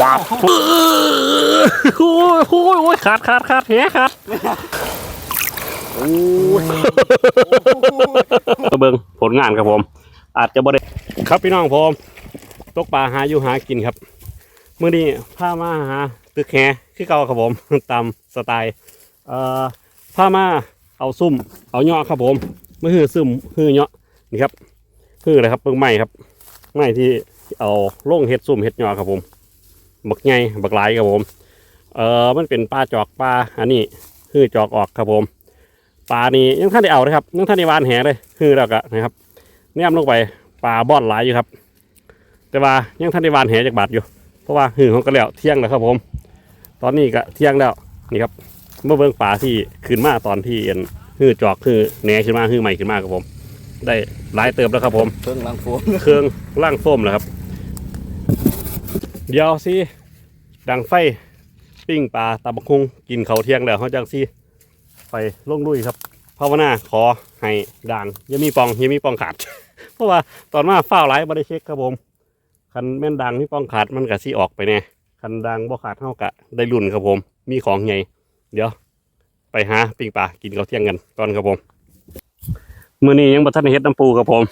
ปาบโอ้ยโอ้ยโอ้ยขาดขาดขาดแหขาดโอ้ยมาเบิ่งผลงานครับผม อาจจะบ่ได้ครับพี่น้องผมตกปลาหาอยู่หากินครับมื้อนี้พามาหาตึกแหคือเก่าครับผมตามสไตล์เอ่อพามาเอาซุ่มเอาเหยาะครับผมมือหือซุ่มหือเหยาะนี่ครับหืออะไรครับเบิ่งไม้ครับไม้ที่เอาลงเห็ดซุ่มเห็ดเหยาะครับผม บักใหญ่บักหลายครับผมเอ่อมันเป็นปลาจอกปลาอันนี้หือจอกออกครับผมปลานี้ยังท่านได้เอาเลยครับยังท่านได้วานแหเลยหือแล้วก็นะครับแนมลงไปปลาบอนหลายอยู่ครับ แต่ว่ายังทันได้วานแหจากบาดอยู่ เพราะว่าหือของก็แล้วเที่ยงแล้วครับผม ตอนนี้ก็เที่ยงแล้วนี่ครับเมื่อเบิ่งปลาที่ขึ้นมาตอนที่เอ็นหือจอกหือแหนขึ้นมาหือใหม่ขึ้นมาครับผม ได้หลายเติบแล้วครับผม เครื่องล้างโฟมเครื่องล่างโฟมแล้วครับ เดี๋ยวสิดังไฟปิ้งปลาตะบักคุงกินเขาเที่ยงแล้วเขาจังสิไปลงลุยครับภาวนาขอให้ด่างอยังมีปองอยังมีปองขาด เพราะว่าตอนมาเฝ้าไลฟ์บ่ได้เช็คครับผมคันแม่นดังมีปองขาดมันกะสิออกไปแน่คันดังบ่ขาดเท่ากะได้รุ่นครับผม มีของใหญ่เดี๋ยว ไปหาปิ้งปลากินเขาเที่ยงกันตอนครับผมมื้อนี้ยังบ่ทันเฮ็ดน้ำปูครับผม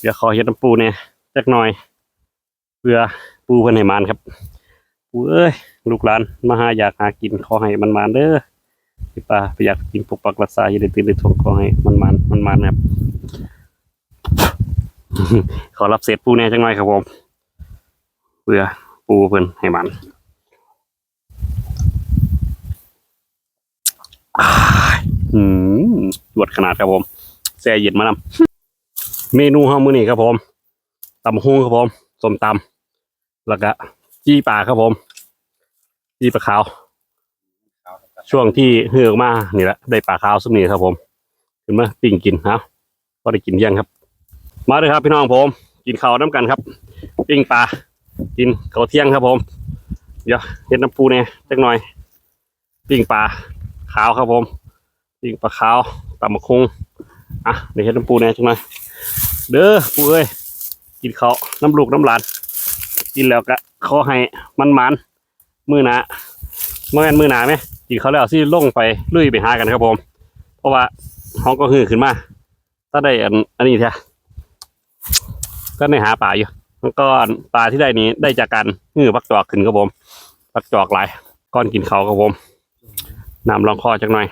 เดี๋ยวขอเฮ็ดน้ำปูเนี่ยจักหน่อยเพื่อ ปูเพิ่อนให้มานครับปูเอ้ยลูกหลานมาหาอยากหากินขอให้มันมานเด้อพี่ป้าไปอยากกินปกปักรักษาอย่าได้ตื่นได้ทวงขอให้มันมานมันมานครับ ขอรับเศษปูเนี่ยจังหน่อยครับผมเพื่อปูเพิ่อนให้มันอืมจวดขนาดครับผมแช่เย็นมานำเมนูเฮามื้อนี้ครับผมตำฮุ้งครับผมส้มตำ แล้วก็จี้ปลาครับผมจี้ปลาขาว ช่วงที่เฮือกมานี่แหละได้ปลาขาวสุมนี้ครับผมขึ้นมาปิ้งกินนะก็ได้กินเที่ยังครับ มาเลยครับพี่น้องผม กินข้าวน้ำกันครับปิ้งปลากินข้าวเที่ยงครับผม เดี๋ยวเห็ดน้ำปูเนี่ยจักหน่อย ปิ้งปลาขาวครับผมปิ้งปลาขาวตำมะคุงอะเดี๋ยวเห็ดน้ำปูเนี่ยจักหน่อยเด้อปู่เอ้ยกินเขาวน้ำลูกน้ำหลาน กินแล้วก็ขอให้มันมันมือหนาเมื่อแม่นมือหนาไหมกินเขาแล้วสิลงไปลุยไปหากันครับผม เพราะว่าห้องก็หือขึ้นมาถ้าได้อันอันนี้แท้ก็ได้หาป่าอยู่แล้วก็ปลาที่ได้นี้ได้จากการหือปักจอกขึ้นครับผมปักจอกหลายก้อนกินเขาครับผมน้ำลองคอจักหน่อย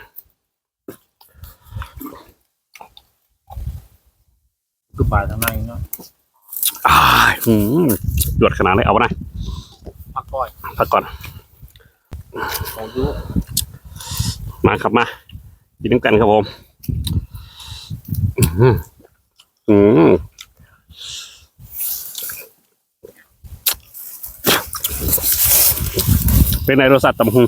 คือปลาทางในเนาะ อ้ายหืมหยวดขนาดเลยเอาไปนะผักก้อยพักก่อนของยูมาครับมากินน้ำกันครับผมอื้อหืออืมเป็นไงรสชาติตำหุง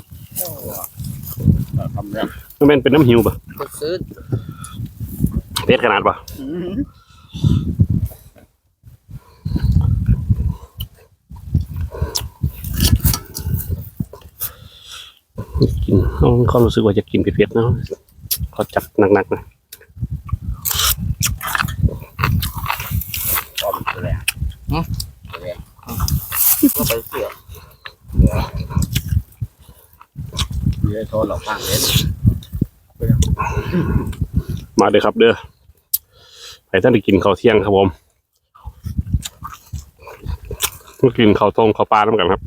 ทำแล้วมันเป็นเป็นน้ำหิวปะก็ซื้อเผ็ดขนาดปะ กินเขาเขารู้สึกว่าจะกินเผ็ดๆเนาะเขาจัดหนักๆนะพร้อมเลยอืมเลยก็ไปเสือเดี๋ยวโทรหลอกฟังเลยมาเด้อครับเด้อไปท่านได้กินข้าวเที่ยงครับผมมากินข้าวต้มข้าวปลาน้ำกันครับ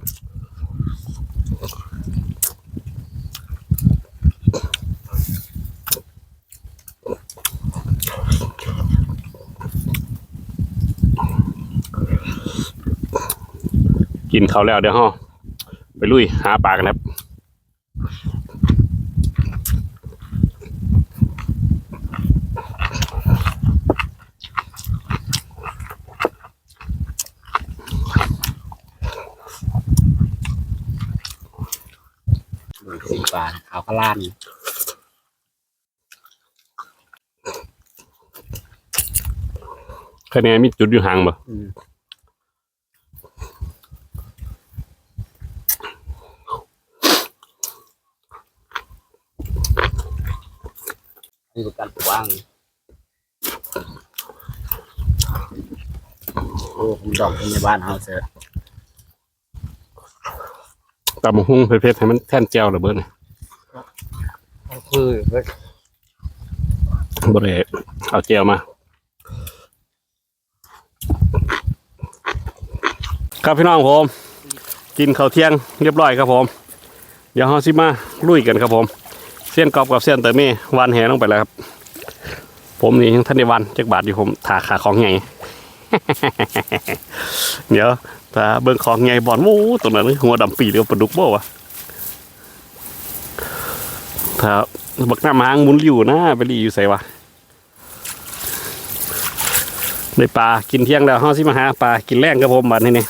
กินข้าวแล้วเดี๋ยวห่อไปลุยหาปลากันครับสีปลาขาวขลานคะแนนมีจุดอยู่ห่างบ่ นี่คือการว่างโอ้ผมดอกในบ้านเฮาเสือตำหุ้งเผ็ดๆให้มันแท่นแจ่วระเบิดนี่คือเฮ้ยบ่ได้เอาแจ่วมา ครับพี่น้องผม กินข้าวเที่ยงเรียบร้อยครับผม เดี๋ยวเฮาสิมาลุยกันครับผม เส้นกรอบกับเส้นเตอร์เม่วานแหลงไปแล้วครับ ผมนี่ยังท่านในวันจักบาทอยู่ผมถาขาของไงเดี๋ยวถ้าเบิ่งของไงบอลมูตัวนั้นหัวดำปีเรียวปลาดุกบ่วะถ้าบักหน้าม้างหมุนอยู่นะไปรีอยู่ใส่วะได้ปลากินเที่ยงแล้วเฮาสิมาหาปลากินแรงครับผมบัดนี้นี่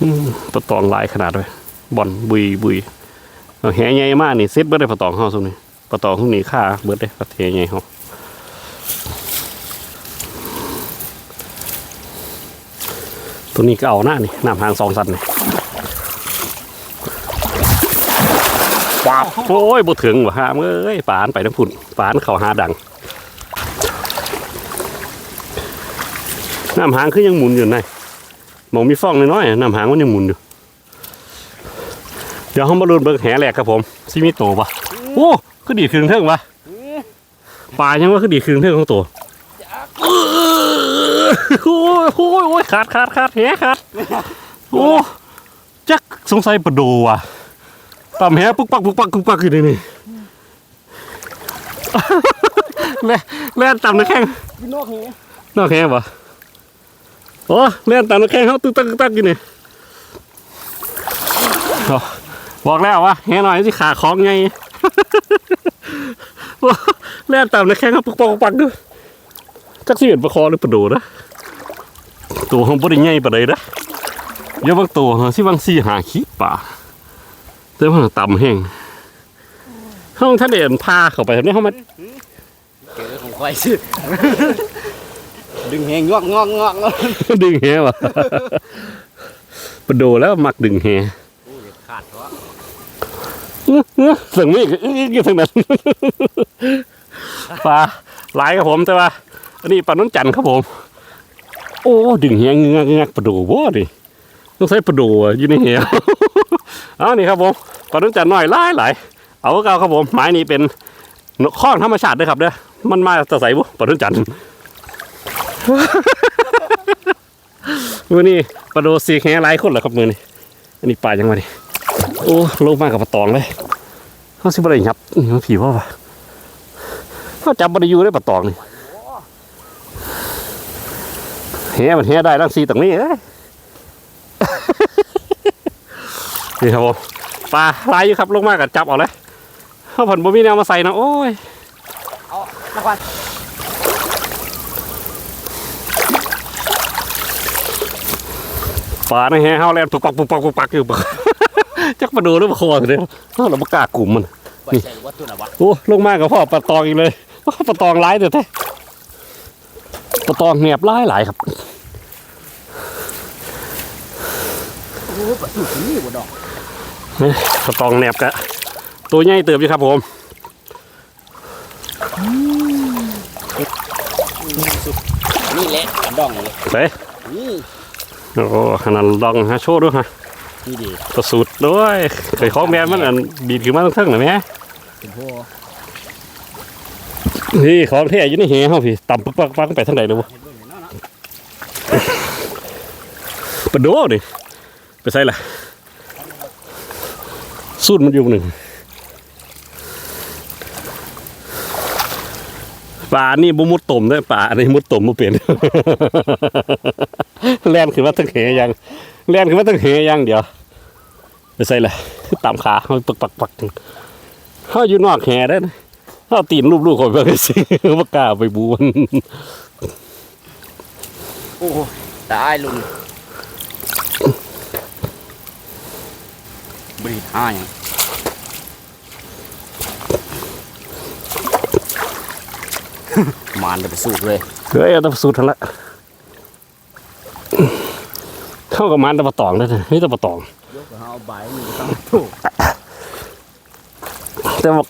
อืมปลาตองหลายขนาดเลย บอลบุยบุยเอาแหใหญ่มากนี่เซ็ตเบิดได้ปลาตองเฮาซุนี่ปลาตองทุกนี้ค่าเบิดได้ปลาเทใหญ่เฮาตัวนี้ก็เอาหน้านี่น้ำหางสองสันนี่ว้าวโอ้ยบ่ถึงว่ะฮะเอ้ยปานไปทั้งพุ่นปานเข่าหาดังน้ำหางคือยังหมุนอยู่ไงมองมีฟองน้อยๆน้ำหางมันยังหมุนอยู่ ดี๋ยวเขามาลุ้นเบิกแหแหลกครับผมซิมิโตปะโอ้คือดีดคืนเทิงปะปลายังว่าคือดีดคืนเทิงของตัวโอ้ยโอ้ยโอ้ยขาดขาดขาดแหขาดโอ้จักสงสัยประโดว่ะตำแหปุ๊กปักปุ๊กปักปุ๊กปักอยู่นี่นี่แล่แล่นตำน้ำแข้งพี่นกเหี้ยนอกแข้งปะโอ้แล่นตำน้ำแข้งเขาตึกตักตึกตักอยู่นี่ บอกแล้วว่าแหหน่อยสิขาของไงโอ้แล่นตำน้ำแข้งเขาปุ๊กปักปุ๊กปักด้วยจักสิเป็นประคอหรือประโดนะตัวของบริใหญ่ปานใดนะเดี๋ยอะบางตัวสิบางสี่หาขี้ป่าแต่ว่าต่ำแห้งห้องท่านเด่นพาเข้าไปในห้องมันเกิดของควายซื้อดึงแหงงอกงอกงอกงอกดึงแหวะประโดแล้วมักดึงแหขาดเพราะอื้ออื้อ เสียงมีอีกอื้ออื้ออยู่ทางนั้นปลาหลายครับผมแต่ว่า อันนี้ปลาน้นจันทร์ครับผม โอ้ดึงแหงเงือกงือกประโดบ่ดิต้องใช้ประโดอะอยู่ในแหวเอ้านี่ครับผมปลาน้นจันทร์หน่อยหลายหลายเอาก็เอาครับผมไม้นี้เป็นข้องธรรมชาติเด้วยครับเด้อมันมาจะใส่บุปลาน้นจันทร์มือนี้ปลาโดสีแหหลายคนเหรอครับมือนี้อันนี้ปลายังไงดิ โอ้ลงมากกับปลาตองเลยเขาสิบอะไรยับนี่มันผีว่าปะเขาจับบริยูได้ปลาตองนี่แหมันแหได้ทั้งสีตรงนี้เอ้ยนี่ครับผมปลาหลายอยู่ครับลงมากกับจับเอาเลยเขาผ่อนบ่มีแนวมาใส่นะโอ้ยเอานักวันปลาในแห่เฮาแล่นปุกปักปุกปักปุกปักอยู่ปะ จักมาดูหรือมาคอเดียวเราไม่กล้ากลุ่มมันไว้ใส่วัตถุนะวะโอ้ลงมากับพ่อปลาตองอีกเลยว้าปลาตองร้ายเดี๋ยวแท้ปลาตองแหนบร้ายหลายครับโอ้ปลาสุดนี่บ่ดอกนี่ปลาตองแหนบกะตัวใหญ่เติบอยู่ครับผมนี่แหละกระดองเลยไปนี่โอ้ขนาดลองฮะโชว์ด้วยฮะ นี่ดีประสูตรด้วยเคยของแมนมันอันบีดขึ้นมาตั้งเท่งหน่อยไหมเป็นพวนี่ของแท้อยู่ในแหเฮาพี่ต่ำปักปักปักไปทางไหนเลยวะเห็นด้วยเนาะเปลาโดนี่ไปใส่ละสูตรมันอยู่หนึ่งปลานี่บุมุดต้มด้วยปลานนี้มุดต้มมาเปลี่ยนแล่นขึ้นมาตั้งเหยังแล่นขึ้นมาตั้งเหยังเดี๋ยว ไปใส่ละคือต่ำขาเขาปักปักปักเขาอยู่นอกแหได้นะเขาตีนรูปลูกคนไปสิว่ากล้าไปบูมันโอ้ตายลุงบริหารยังมานจะไปสู้เลยเฮ้ยเอาแตะสูตรทันละเข้ากับมันแตะปะตองได้เลยนี่แตะปะตอง ยกเอาใบนี่ต้องถูกแต่บอก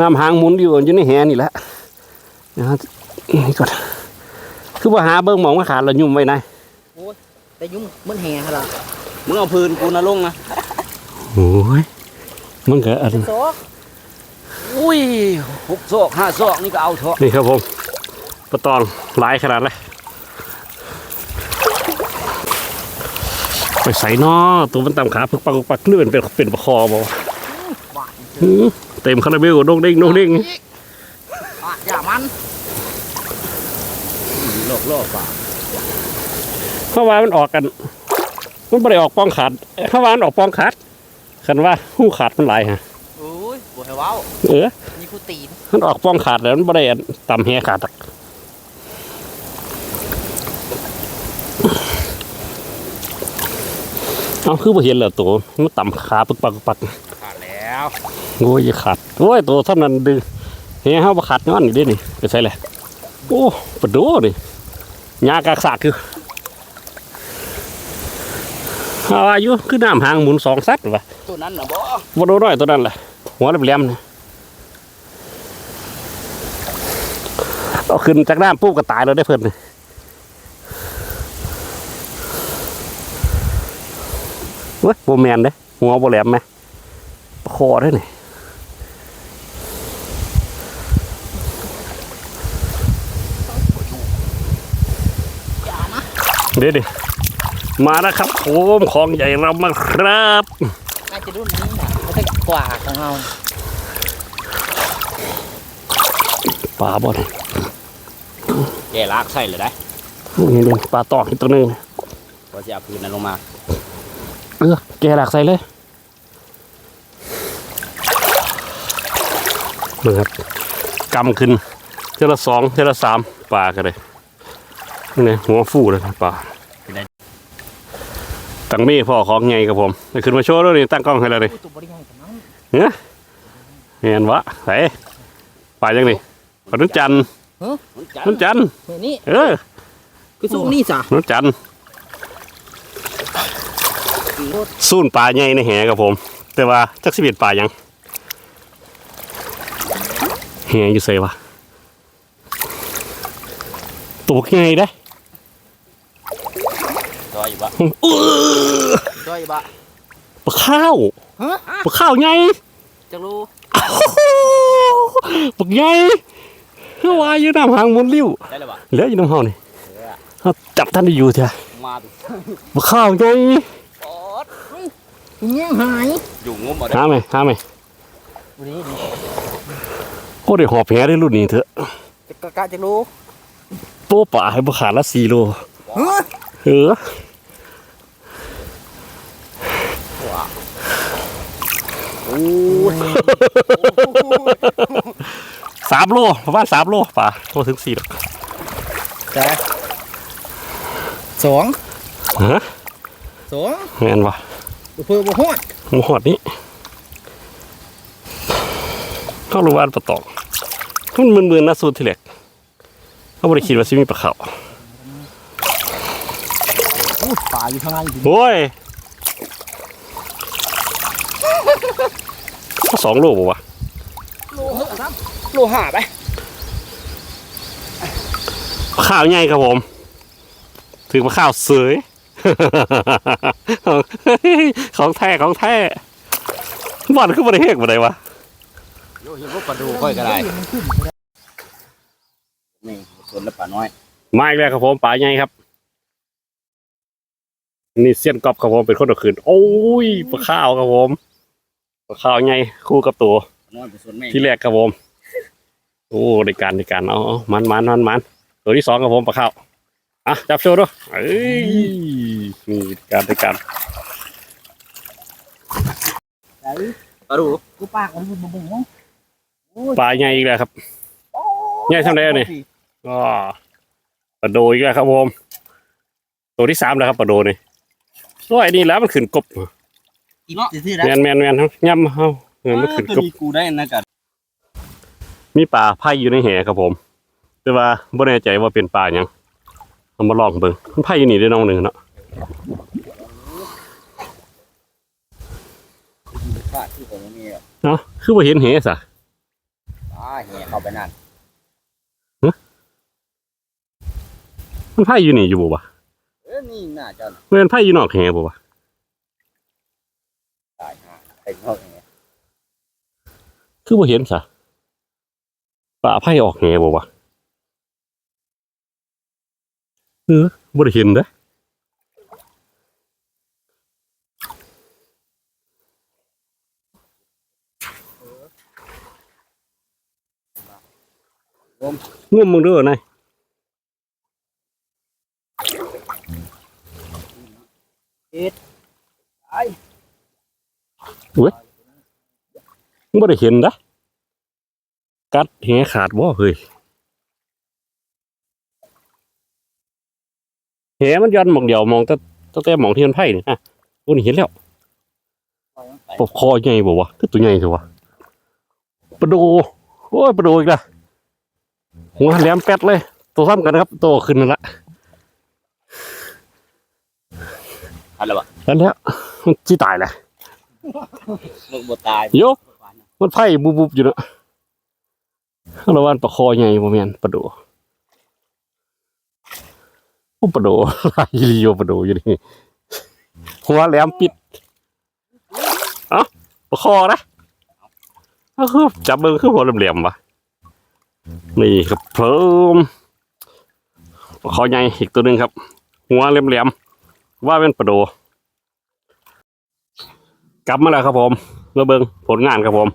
น้ำหางหมุนอยู่อยู่ในแหนี่แหละนะฮะนี่ก่อนคือว่าหาเบิ้งหมองมาขาดเรายุ่มไว้นะโอ้แต่ยุ่งมันแห่ฮะล่ะมึงเอาพื้นกูนะลงนะโอ้ยมันก็อันโซกอุ้ยหกซอกห้าซอกนี่ก็เอาเถอะนี่ครับผมปลาตองหลายขนาดเลยไป ใส่นอตัวมันตามขาพึกปักพึกปักเลื่อนเป็นเป็นประคอบอกหวานหือเต็มคาราเบลโดงเด้งโดงเด้งอะอย่ามันโลกโลกป่าเพราะว่ามันออกกัน มันไม่ได้ออกปองขาดเพราะว่ามันออกปองขาดคันว่าหู้ขาดมันหลายฮะโอ้ยบ่ให้เว้าเออนี่กูตีนมันออกปองขาดแล้วมันไม่ได้อันต่ำแหขาดอะ เอาคือบ่เห็นเหรอตัวมันต่ำขาปึกปักปึกปักขาดแล้วโอ้ยอย่าขาดโอ้ยตัวเท่านั้นดึงเฮ้ยเฮาบ่ขาดย้อนนี่เด้นี่ไปใส่แหละโอ้ปะโดนี่ยากากสากคือเอาอายุคือน้ำหางหมุนสองซัดวะตัวนั้นนะบ่บ่โดน้อยตัวนั้นแหละหัวแหลมๆนี่เอาขึ้นจากน้ำปุ๊บก็ตายแล้วได้เพิ่นนี่ เว้ยบ่แม่นเด้หัวบ่แหลมไหมคอเด้นี่อย่านะเดี๋ยวดิมาแล้วครับโอ้มของใหญ่เรามาครับน่าจะรุ่นนี้น่ะไม่ใช่กว่าของเราปลาบ่เนี่ยแกลากใส่เลยได้นี่ดูปลาตอกอีกตัวหนึงพอจะเอาพื้นนั้นลงมา เออแกหลักใส่เลยนี่ครับกำขึ้นเท่าละสองเท่าละสามปลากันเลยนี่ไงหัวฟูเลยครับปลาตั้งมีพ่อของไงกับผมไปขึ้นมาโชว์แล้วนี่ตั้งกล้องให้แล้วนี่อุ้ยตัวบริใหญ่กว่านั้นเห็นวะใส่ปลายังนี่ปลานุ่นจันทร์มันจันนุ่นจันทร์เฮ้ยนี่เออคือสู้นี่ซะนุ่นจันทร์ สูนปลาใหญ่ในแหครับผม แต่ว่าจักสิเบ็ดปลายังแหอยู่ใส่วะตัวใหญ่ได้ซอยอยู่บ่อื้อด้อยบะปลาข้าวฮะปลาข้าวใหญ่จะรู้ปลาใหญ่เฮ้ยวายอยู่น้ำหางมุนริ้วได้เลยบ่เหลืออยู่น้ำเฮานี่เขาจับท่านได้อยู่เถอะมาดิปลาข้าวใหญ่โอ๊ด เงี้ยหายอยู่งมเอาได้หาไหมหาไหมดูดิดิโอ้ได้หอบแหได้รุ่นนี้เถอะจะกะกะจะรู้โตป่าให้บุขาดละสี่โลเฮ้ยเออโอ้ยสามโลประมาณสามโลป่าโตถึงสี่หรอกจ้ะสองฮะสองแม่นวะ เพื่อบ่ฮอดหมูหอดนี้เข้าโรงพยาบาลปะตองมันมึนๆนะสูตรทีแรกเขาบริคิดว่าสิมีปลาเขาอู้ป่าอยู่ข้างล่างอยู่โอ้ยก็สองโลบ่วะโลหกครับโลห้าไปข้าวใหญ่ครับผม ถึงมาข้าวเสย ของแท้ของแท้บ่อนขึ้นมาได้เฮกมาได้วะโยเห็นพวกปลาดูค่อยก็ได้มันขึ้นนี่ส่วนละปลาน้อยมาอีกแล้วครับผมปลาใหญ่ครับนี่เสี้ยนกอบครับผมเป็นคนเอาคืนโอ้ยปลาข้าวครับผมปลาข้าวใหญ่คู่กับตัวปลาน้อยเป็นส่วนแม่ที่แรกครับผมโอ้ในการในการเอาเอามันมันมันมันตัวที่สองครับผมปลาข้าว อะจับโชว์ด้วยเอ้ยนี่การในการไหนปลาดูกูปากมันบุ้งบุ้งบุ้งโอ้ยปลาใหญ่อีกแล้วครับใหญ่เท่าไหร่นี่ก็ปลาโดอีกแล้วครับผมตัวที่สามแล้วครับปลาโดนี่ตัวไอ้นี่แล้วมันขึ้นกบอีกที่ได้แมนแมนแมนครับย่ำเฮาเออมันขึ้นตัวกบนี้กูได้นะกันมีปลาไผ่อยู่ในแหครับผม แต่ว่าบ่แน่ใจว่าเป็นปลาหยัง เอามาลองเบิ่งมันไผ่อยู่นี่ได้น้องหนึ่งเนาะปลาที่ผมมีอะเนาะคือบ่เห็นแหซะปลาแห่เข้าไปนั่นมันไผ่อยู่นี่อยู่บ่วะเอ้ยแล้วนี่น่าจะเม่นไพ่อยู่นอกแหบ่วะตายห่าไอ้นอกไงคือบ่เห็นซะปลาไพ่ออกแหบ่วะ เออบ่ได้เห็นเด้องุ่มมึงเด้อนายไอ้มึงบ่ได้เห็นนะกัดแหขาดบ่เฮ้ย แหมันย้อนหมองเดียวมองแต่ตั้งแต่หมองที่มันไผ่นี่ฮะโอ้นี่เห็นแล้วปกคอใหญ่บ่วะคือตัวใหญ่เถอะวะปลาโดโอ้ยปลาโดอีกและหัวแหลมแป๊ดเลย ตัวซ้ำกันนะครับโตขึ้นนั่นละทันแล้วปะนั่นแล้วมันจีตายแหละมึงบ่ตายโยมันไผ่บุบๆอยู่เนอะระวันปลาคอใหญ่บ่แม่นปลาโดโอ้ปลาโดลายลีโอปลาโดอยู่นี่หัวแหลมปิดเอ้าปลาคอนะเอ้าคือจับเบิ่งคือหัวแหลมๆวะนี่ครับเพิ่มปลาคอใหญ่อีกตัวหนึ่งครับ หัวแหลมๆว่าเป็นปลาโด กลับมาแล้วครับผมมาเบิงผลงานครับผม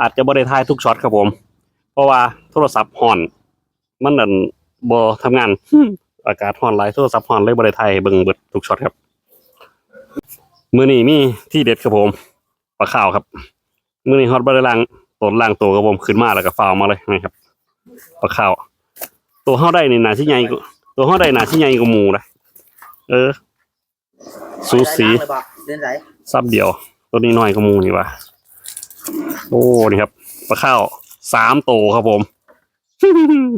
อาจจะบ่ได้ถ่ายทุกช็อตครับผม เพราะว่าโทรศัพท์ห่อน มันนั่นบ่ทำงาน อากาศห่อนหลายโทรศัพท์ห่อนเลยบ่ได้ถ่ายเบิ่งเบิดทุกช็อตครับ มือนี้มีที่เด็ดครับผมปลาข้าวครับ มือนี้ฮอตบ่ได้ล้างตนล้างตัวครับผมขึ้นมาแล้วก็ฟาวมาเลยนะครับปลาข้าว ตัวเฮาได้นี่น่าสิใหญ่ตัวเฮาได้น่าสิใหญ่กว่าหมูนะเออ สูสีซับเดียว ตัวนี้น้อยกว่าหมูนี่ว่ะโอ้นี่ครับปลาข้าวสามโตวครับผม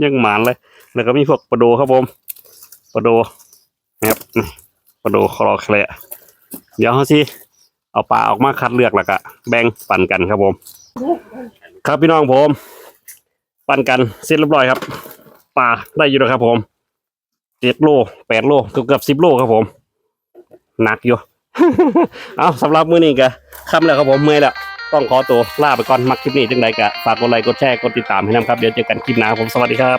ยังหมานเลย แล้วก็มีพวกปลาโดครับผม ปลาโดนะครับปลาโดคลอเคละเดี๋ยวเขาสิเอาปลาออกมาคัดเลือกแล้วก็แบ่งปั่นกันครับผม ครับพี่น้องผม ปั่นกันเสร็จเรียบร้อยครับปลาได้อยู่แล้วครับ ผมเจ็ดโลแปดโลเกือบเกือบสิบโลครับผมหนักอยู่เอาสำหรับมื้อนี้ก็ค่ำแล้วครับผมเมื่อยแล้วต้องขอตัวลาไปก่อนมักคลิปนี้จังใดก็ฝากกดไลค์กดแชร์กดติดตามให้นำครับ เดี๋ยวเจอกันคลิปหน้าผมสวัสดีครับ